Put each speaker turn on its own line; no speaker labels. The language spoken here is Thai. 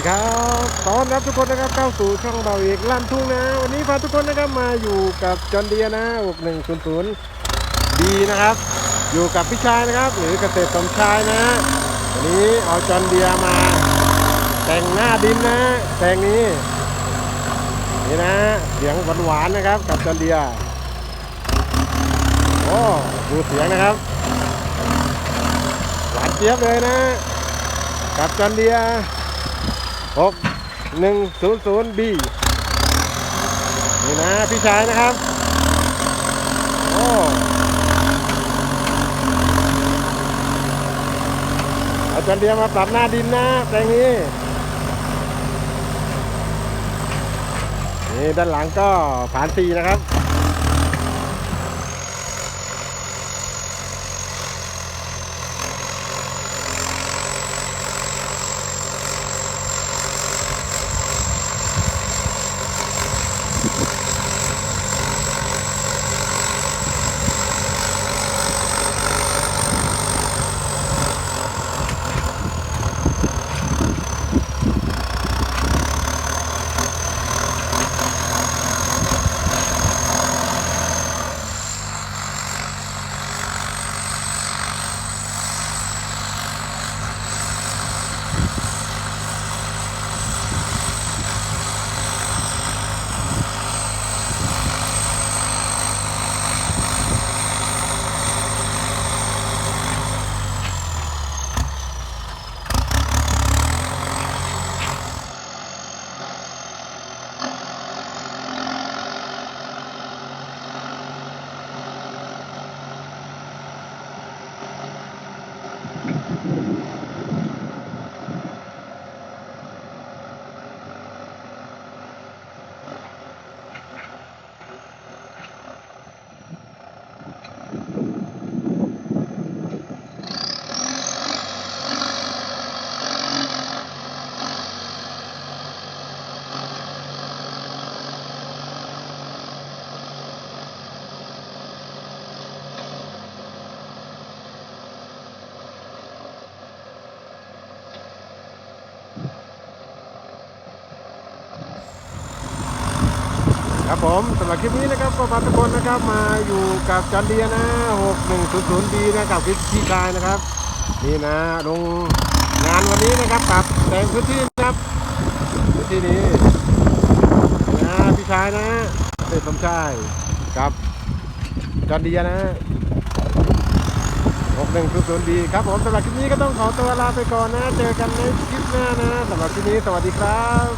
ดีครับต้อนรับทุกคนนะครับเข้าสู่ช่องเบาเอกลั่นทุ่งนะ วันนี้พาทุกคนนะครับมาอยู่กับจอนเดียนะ6100ดีนะครับ อยู่กับพี่ชายนะครับ หรือเกษตรสมชายนะ วันนี้เอาจอนเดียมา แต่งหน้าดินนะแต่งนี้ นี่นะเสียงหวานๆนะครับ กับจอนเดียโอ้ดูเสียงนะครับ หวานเจี๊ยบเลยนะ กับจอนเดีย หกหนึ่งศูนย์ศูนย์บีนี่นะพี่ชายนะครับ โอ้เอาจันเดียมาปรับหน้าดินนะแปลงนี้ นี่ด้านหลังก็ผ่านสีนะครับ ครับผมสำหรับคลิปนี้นะครับก็พาทุกคนนะครับมาอยู่กับจันเดียนะ6100ดีนะกับพี่ชายนะครับ นี่นะลงงานวันนี้นะครับปรับแต่งพื้นที่นะครับพื้นที่นี้นะพี่ชายนะเด็กสมชายกับจันเดียนะ6100ดีครับผมสำหรับคลิปนี้ก็ต้องขอตัวลาไปก่อนนะ เจอกันในคลิปหน้านะสำหรับคลิปนี้สวัสดีครับ